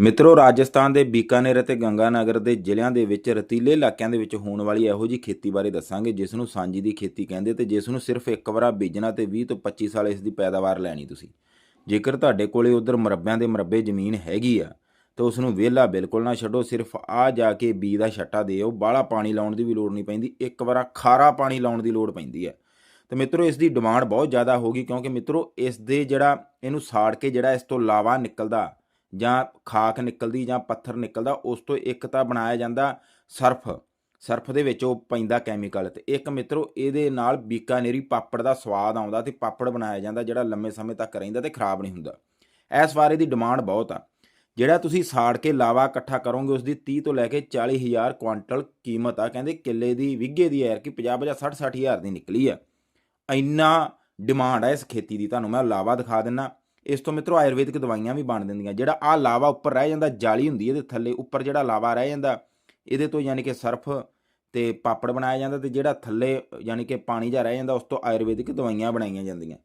ਮਿੱਤਰੋ, ਰਾਜਸਥਾਨ ਦੇ ਬੀਕਾਨੇਰ ਅਤੇ ਗੰਗਾਨਗਰ ਦੇ ਜ਼ਿਲ੍ਹਿਆਂ ਦੇ ਵਿੱਚ ਰਤੀਲੇ ਇਲਾਕਿਆਂ ਦੇ ਵਿੱਚ ਹੋਣ ਵਾਲੀ ਇਹੋ ਜਿਹੀ ਖੇਤੀ ਬਾਰੇ ਦੱਸਾਂਗੇ, ਜਿਸ ਨੂੰ ਸਾਂਝੀ ਦੀ ਖੇਤੀ ਕਹਿੰਦੇ ਤੇ ਜਿਸ ਨੂੰ ਸਿਰਫ ਇੱਕ ਵਾਰਾ ਬੀਜਣਾ ਤੇ 20 ਤੋਂ 25 ਸਾਲ ਇਸ ਦੀ ਪੈਦਾਵਾਰ ਲੈਣੀ ਤੁਸੀਂ। ਜੇਕਰ ਤੁਹਾਡੇ ਕੋਲੇ ਉਧਰ ਮਰੱਬਿਆਂ ਦੇ ਮਰੱਬੇ ਜ਼ਮੀਨ ਹੈਗੀ ਆ, ਤਾਂ ਉਸ ਨੂੰ ਵਿਹਲਾ ਬਿਲਕੁਲ ਨਾ ਛੱਡੋ, ਸਿਰਫ ਆ ਜਾ ਕੇ ਬੀ ਦਾ ਛੱਟਾ ਦਿਓ, ਬਾਹਲਾ ਪਾਣੀ ਲਾਉਣ ਦੀ ਵੀ ਲੋੜ ਨਹੀਂ ਪੈਂਦੀ, ਇੱਕ ਵਾਰਾ ਖਾਰਾ ਪਾਣੀ ਲਾਉਣ ਦੀ ਲੋੜ ਪੈਂਦੀ ਹੈ ਤੇ ਮਿੱਤਰੋ, ਇਸ ਦੀ ਡਿਮਾਂਡ ਬਹੁਤ ਜ਼ਿਆਦਾ ਹੋਗੀ ਕਿਉਂਕਿ ਮਿੱਤਰੋ, ਇਸ ਦੇ ਜਿਹੜਾ ਇਹਨੂੰ ਸਾੜ ਕੇ ਜਿਹੜਾ ਇਸ ਤੋਂ ਲਾਵਾ ਨਿਕਲਦਾ ਜਾਂ ਖਾਕ ਨਿਕਲਦੀ ਜਾਂ ਪੱਥਰ ਨਿਕਲਦਾ, ਉਸ ਤੋਂ ਇੱਕ ਤਾਂ ਬਣਾਇਆ ਜਾਂਦਾ ਸਰਫ। ਸਰਫ ਦੇ ਵਿੱਚ ਉਹ ਪੈਂਦਾ ਕੈਮੀਕਲ ਤੇ। ਇੱਕ ਮਿੱਤਰੋ, ਇਹਦੇ ਨਾਲ ਬੀਕਾਨੇਰੀ ਪਾਪੜ ਦਾ ਸਵਾਦ ਆਉਂਦਾ ਤੇ ਪਾਪੜ ਬਣਾਇਆ ਜਾਂਦਾ ਜਿਹੜਾ ਲੰਮੇ ਸਮੇਂ ਤੱਕ ਰਹਿੰਦਾ ਤੇ ਖਰਾਬ ਨਹੀਂ ਹੁੰਦਾ। ਇਸ ਵਾਰੇ ਦੀ ਡਿਮਾਂਡ ਬਹੁਤ ਆ। ਜਿਹੜਾ ਤੁਸੀਂ ਸਾੜ ਕੇ ਲਾਵਾ ਇਕੱਠਾ ਕਰੋਗੇ ਉਸ ਦੀ 30 ਤੋਂ ਲੈ ਕੇ 40000 ਕੁਆਂਟਲ ਕੀਮਤ ਆ। ਕਹਿੰਦੇ ਕਿੱਲੇ ਦੀ ਵਿਗੇ ਦੀ ਯਾਰ ਕਿ 50 50 60 60000 ਦੀ ਨਿਕਲੀ ਆ। ਇੰਨਾ ਡਿਮਾਂਡ ਆ ਇਸ ਖੇਤੀ ਦੀ। ਤੁਹਾਨੂੰ ਮੈਂ ਲਾਵਾ ਦਿਖਾ ਦਿੰਨਾ। ਇਸ ਤੋਂ ਮਿੱਤਰੋ ਆਯੁਰਵੈਦਿਕ ਦਵਾਈਆਂ ਵੀ ਬਣ ਦਿੰਦੀਆਂ। ਜਿਹੜਾ ਆ ਲਾਵਾ ਉੱਪਰ ਰਹਿ ਜਾਂਦਾ, ਜਾਲੀ ਹੁੰਦੀ ਇਹਦੇ ਥੱਲੇ, ਉੱਪਰ ਜਿਹੜਾ ਲਾਵਾ ਰਹਿ ਜਾਂਦਾ, ਇਹਦੇ ਤੋਂ ਯਾਨੀ ਕਿ ਸਰਫ ਤੇ ਪਾਪੜ ਬਣਾਇਆ ਜਾਂਦਾ ਤੇ ਜਿਹੜਾ ਥੱਲੇ ਯਾਨੀ ਕਿ ਪਾਣੀ ਜਿਹਾ ਰਹਿ ਜਾਂਦਾ, ਉਸ ਤੋਂ ਆਯੁਰਵੈਦਿਕ ਦਵਾਈਆਂ ਬਣਾਈਆਂ ਜਾਂਦੀਆਂ।